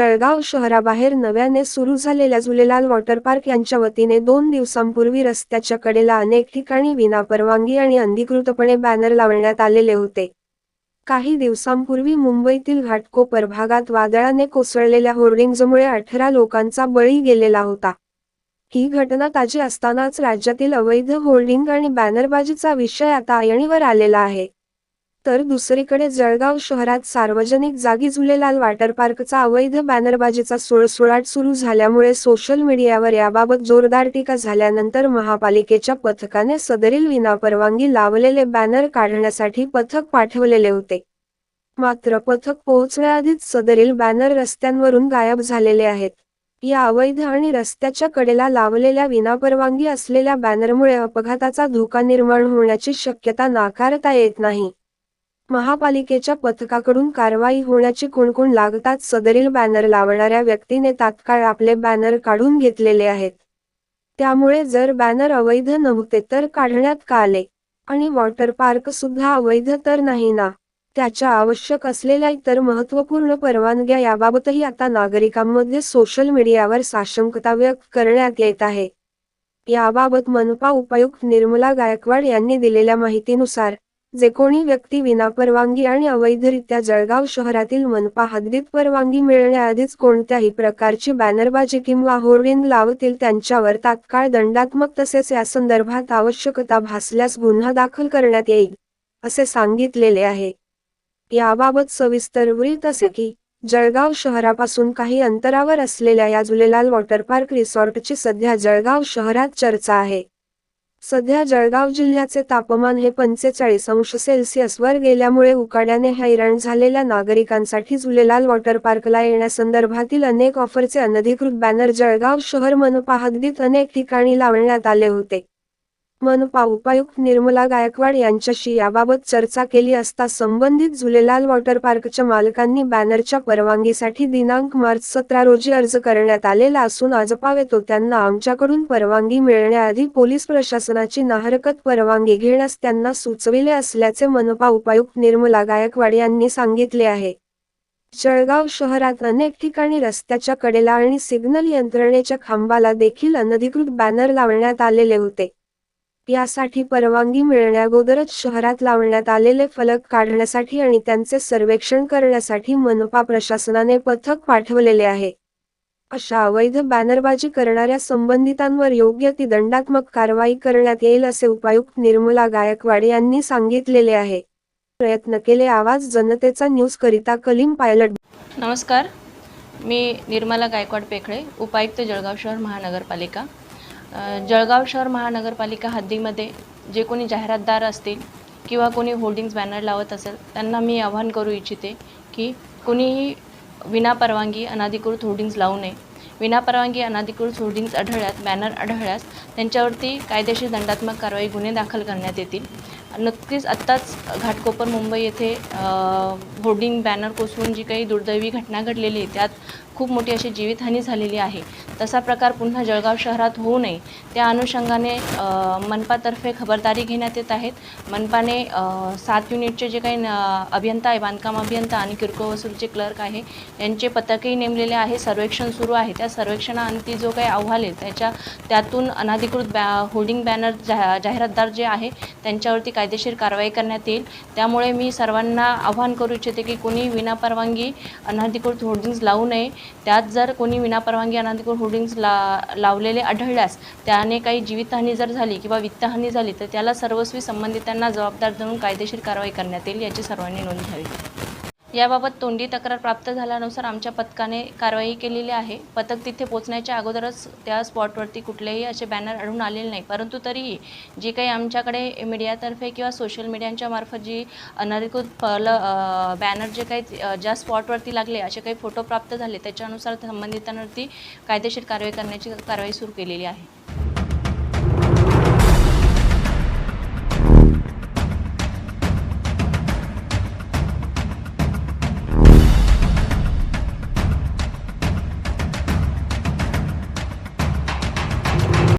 जळगाव शहराबाहेर नव्याने सुरू झालेल्या झुलेलाल वॉटर पार्क यांच्या वतीने दोन दिवसांपूर्वी रस्त्याच्या कडेला अनेक ठिकाणी विनापरवानगी आणि अनधिकृतपणे बॅनर लावण्यात आलेले होते. काही दिवसांपूर्वी मुंबईतील घाटकोपर भागात वादळाने कोसळलेल्या होर्डिंगमुळे अठरा लोकांचा बळी गेलेला होता. ही घटना ताजी असतानाच राज्यातील अवैध होर्डिंग आणि बॅनरबाजीचा विषय आता ऐणीवर आलेला आहे. तर दुसरीकडे जळगाव शहरात सार्वजनिक जागी झुलेलाल वॉटर पार्कचा अवैध बॅनरबाजीचा सुळसुळाट सुरू झाल्यामुळे सोशल मीडियावर याबाबत जोरदार टीका झाल्यानंतर महापालिकेच्या पथकाने सदरील विनापरवानगी लावलेले बॅनर काढण्यासाठी पथक पाठवलेले होते. मात्र पथक पोहोचण्याआधीच सदरील बॅनर रस्त्यांवरून गायब झालेले आहेत. या अवैध आणि रस्त्याच्या कडेला लावलेल्या विनापरवानगी असलेल्या बॅनरमुळे अपघाताचा धोका निर्माण होण्याची शक्यता नाकारता येत नाही. महापालिकेच्या पथकाकडून कारवाई होण्याची कुणकुण लागताच सदरील बॅनर लावणाऱ्या व्यक्तीने तात्काळ आपले बॅनर काढून घेतलेले आहेत. त्यामुळे जर बॅनर अवैध नव्हते तर काढण्यात का आले? आणि वॉटर पार्क सुद्धा अवैध तर नाही ना? त्याच्या आवश्यक असलेल्या इतर महत्त्वपूर्ण परवानग्या याबाबतही आता नागरिकांमध्ये सोशल मीडियावर साशंकता व्यक्त करण्यात येत आहे. याबाबत मनपा उपायुक्त निर्मला गायकवाड यांनी दिलेल्या माहितीनुसार जे कोणी व्यक्ती विना परवानगी आणि अवैधरित्या जळगाव शहरातील मनपा हद्दीत परवानगी मिळण्याआधीच कोणत्याही प्रकारची बॅनरबाजी किंवा होर्डिंग लावतील त्यांच्यावर तात्काळ दंडात्मक तसेच या संदर्भात आवश्यकता भासल्यास गुन्हा दाखल करण्यात येईल असे सांगितलेले आहे. याबाबत सविस्तर वृत्त असे की जळगाव शहरापासून काही अंतरावर असलेल्या या जुलेलाल वॉटर पार्क रिसॉर्टची सध्या जळगाव शहरात चर्चा आहे. सध्या जळगाव जिल्ह्याचे तापमान हे पंचेचाळीस अंश सेल्सिअसवर गेल्यामुळे उकाड्याने हैराण झालेल्या नागरिकांसाठी झुलेलाल वॉटर पार्कला येण्यासंदर्भातील अनेक ऑफरचे अनधिकृत बॅनर जळगाव शहर मनपा हद्दीत अनेक ठिकाणी लावण्यात आले होते. मनपा उपायुक्त निर्मला गायकवाड यांच्याशी याबाबत चर्चा केली असता संबंधित झुलेलाल वॉटर पार्कच्या मालकांनी बॅनरच्या परवानगीसाठी दिनांक मार्च सतरा रोजी अर्ज करण्यात आलेला असून आजपावेतो त्यांना आमच्याकडून परवानगी मिळण्याआधी पोलीस प्रशासनाची नाहरकत परवानगी घेण्यास त्यांना सुचविले असल्याचे मनपा उपायुक्त निर्मला गायकवाड यांनी सांगितले आहे. जळगाव शहरात अनेक ठिकाणी रस्त्याच्या कडेला आणि सिग्नल यंत्रणेच्या खांबाला देखील अनधिकृत बॅनर लावण्यात आलेले होते. यासाठी परवानगी मिळण्याअगोदरच शहरात लावण्यात आलेले फलक काढण्यासाठी आणि त्यांचे सर्वेक्षण करण्यासाठी मनपा प्रशासनाने पथक पाठवलेले आहे. अशा अवैध बॅनरबाजी करणाऱ्या संबंधितांवर योग्य ती दंडात्मक कारवाई करण्यात येईल असे उपायुक्त निर्मला गायकवाड यांनी सांगितलेले आहे. प्रयत्न केले आवाज जनतेचा न्यूज करिता कलीम पायलट. नमस्कार. मी निर्मला गायकवाड पेखळे उपायुक्त जळगाव शहर महानगरपालिका. जळगाव शहर महानगरपालिका हद्दीमध्ये जे कोणी जाहिरातदार असतील किंवा कोणी होल्डिंग्स बॅनर लावत असेल त्यांना मी आवाहन करू इच्छिते की कोणीही विनापरवानगी अनाधिकृत होर्डिंग्ज लावू नये. विनापरवानगी अनाधिकृत होर्डिंग्ज आढळल्यास बॅनर आढळल्यास त्यांच्यावरती कायदेशीर दंडात्मक कारवाई गुन्हे दाखल करण्यात येतील. नक्कीच आत्ताच घाटकोपर मुंबई येथे होर्डिंग बॅनर कोसळून जी काही दुर्दैवी घटना घडलेली आहे त्यात खूप मोठी अशी जीवितहानी झालेली आहे. तसा प्रकार पुन्हा जळगाव शहरात होऊ नये. त्या अनुषंगाने मनपातर्फे खबरदारी घेण्यात येत आहेत. मनपाने सात युनिटचे जे काही न- अभियंता आहे बांधकाम अभियंता आणि किरकोळ वसूलचे क्लर्क आहे यांचे पथकही नेमलेले आहे. सर्वेक्षण सुरू आहे. त्या सर्वेक्षणाअंती जो काही अहवाल आहे त्याच्या त्यातून अनाधिकृत बॅ होर्डिंग बॅनर जा जाहिरातदार जे आहे त्यांच्यावरती कायदेशीर कारवाई करण्यात येईल. त्यामुळे मी सर्वांना आव्हान करू इच्छिते की कोणी विनापरवानगी अनधिकृत होर्डिंग्ज लावू नये. त्यात जर कोणी विनापरवानगी अनधिकृत होर्डिंग्स ला लावलेले आढळल्यास त्याने काही जीवितहानी जर झाली किंवा वित्तहानी झाली तर त्याला सर्वस्वी संबंधितांना जबाबदार धरून कायदेशीर कारवाई करण्यात येईल याची सर्वांनी नोंद घ्यावी. याबाबत तोंडी तक्रार प्राप्त झाल्यानुसार आमच्या पथकाने कारवाई केलेली आहे. पथक तिथे पोचण्याच्या अगोदरच त्या स्पॉटवरती कुठलेही असे बॅनर आढळून आलेले नाही. परंतु तरीही जी काही आमच्याकडे मीडियातर्फे किंवा सोशल मीडियांच्या मार्फत जी अनधिकृत फल बॅनर जे काही ज्या स्पॉटवरती लागले असे काही फोटो प्राप्त झाले त्याच्यानुसार संबंधितांवरती कायदेशीर कारवाई करण्याची कारवाई सुरू केलेली आहे.